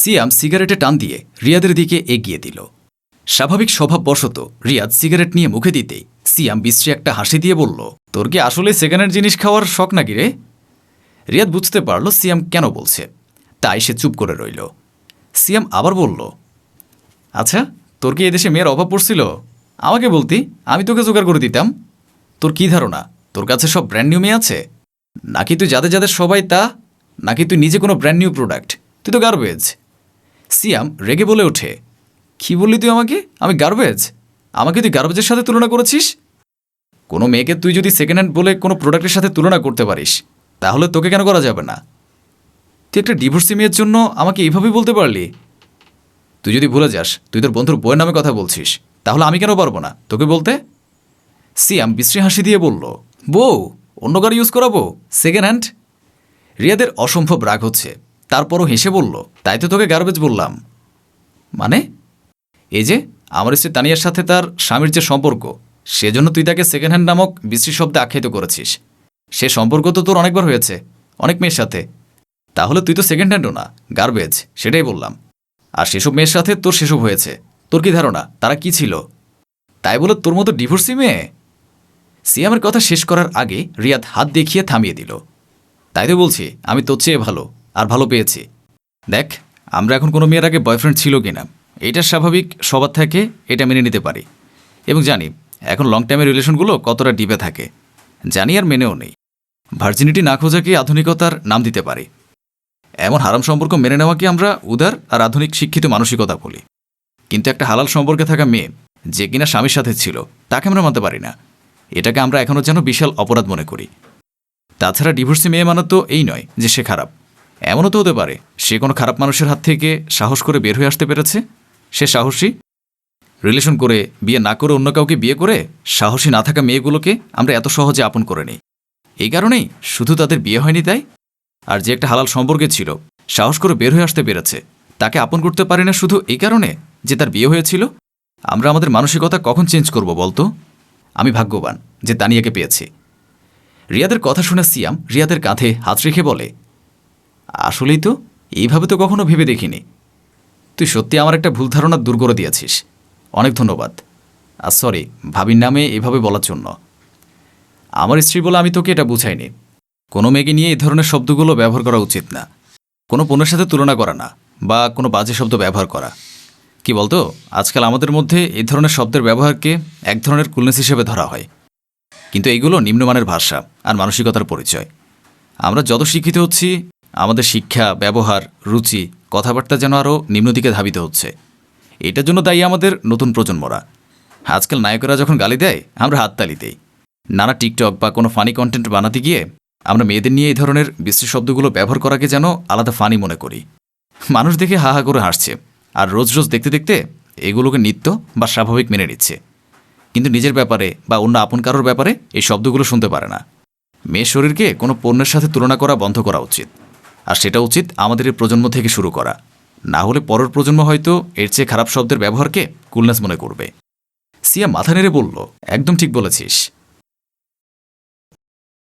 সিয়াম সিগারেটে টান দিয়ে রিয়াদের দিকে এগিয়ে দিল। স্বাভাবিক স্বভাববশত রিয়াদ সিগারেট নিয়ে মুখে দিতেই সিয়াম বিশ্রী একটা হাসি দিয়ে বলল, তোর কি আসলে সেকেন্ডের জিনিস খাওয়ার শখ নাকি রে? রিয়াদ বুঝতে পারল সিয়াম কেন বলছে। তাই সে চুপ করে রইল। সিয়াম আবার বলল আচ্ছা তোর কি এদেশে মেয়ের অভাব পড়ছিল? আমাকে বলতি, আমি তোকে জোগাড় করে দিতাম। তোর কি ধারণা? তোর কাছে সব ব্র্যান্ড নিউ মেয়ে আছে? নাকি তুই যাদের যাদের সবাই তা? নাকি তুই নিজে কোনো ব্র্যান্ড নিউ প্রোডাক্ট তুই তো গার্বেজ সিয়াম রেগে বলে ওঠে, কি বললি তুই আমাকে? আমি গার্বেজ আমাকে তুই গার্বেজের সাথে তুলনা করেছিস? কোনো মেয়েকে তুই যদি সেকেন্ড হ্যান্ড বলে কোনো প্রোডাক্টের সাথে তুলনা করতে পারিস, তাহলে তোকে কেন করা যাবে না? তুই একটা ডিভোর্সি মেয়ের জন্য আমাকে এইভাবেই বলতে পারলি? তুই যদি ভুলে যাস, তুই তোর বন্ধুর বইয়ের নামে কথা বলছিস, তাহলে আমি কেন পারব না? তোকে বলতে? সিয়াম বিশ্রী হাসি দিয়ে বলল, বউ, অন্য গাড়ি ইউজ করাবো? সেকেন্ড হ্যান্ড রিয়াদের অসম্ভব রাগ হচ্ছে। তারপরও হেসে বলল, তাই তো তোকে গার্বেজ বললাম। মানে? এই যে, আমার স্ত্রী তানিয়ার সাথে তার স্বামীর যে সম্পর্ক, সেজন্য তুই তাকে সেকেন্ড হ্যান্ড নামক বিশ্রী শব্দে আখ্যায়িত করেছিস। সে সম্পর্ক তো তোর অনেকবার হয়েছে, অনেক মেয়ের সাথে। তাহলে তুই তো সেকেন্ড হ্যান্ডও না গার্বেজ সেটাই বললাম। আর সেসব মেয়ের সাথে তোর সেসব হয়েছে, তোর কি ধারণা, তারা কি ছিল? তাই বলে তোর মতো ডিভোর্সি মেয়ে? সিয়ামের কথা শেষ করার আগে রিয়াদ হাত দেখিয়ে থামিয়ে দিল। তাই তো বলছি, আমি তোর চেয়ে ভালো। আর ভালো পেয়েছি। দেখ, আমরা এখন কোনো মেয়ের আগে বয়ফ্রেন্ড ছিল কি না এটা স্বাভাবিক, সবার থেকে এটা মেনে নিতে পারি। এবং জানি, এখন লং টাইমের রিলেশনগুলো কতটা ডিপে থাকে, জানি আর মেনেও নেই। ভার্জিনিটি না খোঁজাকে আধুনিকতার নাম দিতে পারি? এমন হারাম সম্পর্ক মেনে নেওয়াকে আমরা উদার আর আধুনিক শিক্ষিত মানসিকতা বলি? কিন্তু একটা হালাল সম্পর্কে থাকা মেয়ে, যে কিনা স্বামীর সাথে ছিল, তাকে আমরা মানতে পারি না। এটাকে আমরা এখনও যেন বিশাল অপরাধ মনে করি। তাছাড়া ডিভোর্সি মেয়ে মানে তো এই নয় যে সে খারাপ। এমনও তো হতে পারে, সে কোনো খারাপ মানুষের হাত থেকে সাহস করে বের হয়ে আসতে পেরেছে? সে সাহসী? রিলেশন করে বিয়ে না করে অন্য কাউকে বিয়ে করে সাহসী না থাকা মেয়েগুলোকে আমরা এত সহজে আপন করে নিই। এই কারণেই শুধু তাদের বিয়ে হয়নি তাই? আর যে একটা হালাল সম্পর্কে ছিল, সাহস করে বের হয়ে আসতে পেরেছে, তাকে আপন করতে পারি না শুধু এই কারণে যে তার বিয়ে হয়েছিল? আমরা আমাদের মানসিকতা কখন চেঞ্জ করব বলতো? আমি ভাগ্যবান যে তানিয়াকে পেয়েছি। রিয়াদের কথা শুনে সিয়াম রিয়াদের কাঁধে হাত রেখে বলে আসলেই তো, এইভাবে তো কখনো ভেবে দেখিনি। তুই সত্যি আমার একটা ভুল ধারণা দূর করে দিয়েছিস। অনেক ধন্যবাদ। আর সরি ভাবির নামে এভাবে বলার জন্য। আমার স্ত্রী বলে আমি তোকে এটা বুঝাইনি। কোনো মেয়েকে নিয়ে এই ধরনের শব্দগুলো ব্যবহার করা উচিত না। কোনো পণ্যের সাথে তুলনা করা না, বা কোনো বাজে শব্দ ব্যবহার করা। কি বলতো, আজকাল আমাদের মধ্যে এই ধরনের শব্দের ব্যবহারকে এক ধরনের কুলনেস হিসেবে ধরা হয়। কিন্তু এইগুলো নিম্নমানের ভাষা আর মানসিকতার পরিচয়। আমরা যত শিক্ষিত হচ্ছি আমাদের শিক্ষা, ব্যবহার, রুচি, কথাবার্তা যেন আরও নিম্নদিকে ধাবিত হচ্ছে। এটার জন্য দায়ী আমাদের নতুন প্রজন্মরা। আজকাল নায়কেরা যখন গালি দেয়, আমরা হাততালি দেই। নানা টিকটক বা কোনো ফানি কন্টেন্ট বানাতে গিয়ে আমরা মেয়েদের নিয়ে এই ধরনের বিশ্রী শব্দগুলো ব্যবহার করাকে যেন আলাদা ফানি মনে করি। মানুষ দেখে হা হা করে হাসছে আর রোজ রোজ দেখতে দেখতে এগুলোকে নিত্য বা স্বাভাবিক মেনে নিচ্ছে। কিন্তু নিজের ব্যাপারে বা অন্য আপন কারোর ব্যাপারে এই শব্দগুলো শুনতে পারে না। মেয়ের শরীরকে কোনো পণ্যের সাথে তুলনা করা বন্ধ করা উচিত। আর সেটা উচিত আমাদের এই প্রজন্ম থেকে শুরু করা। না হলে পরের প্রজন্ম হয়তো এর চেয়ে খারাপ শব্দের ব্যবহারকে কুলনাস মনে করবে। সিয়া মাথা নেড়ে বলল, একদম ঠিক বলেছিস।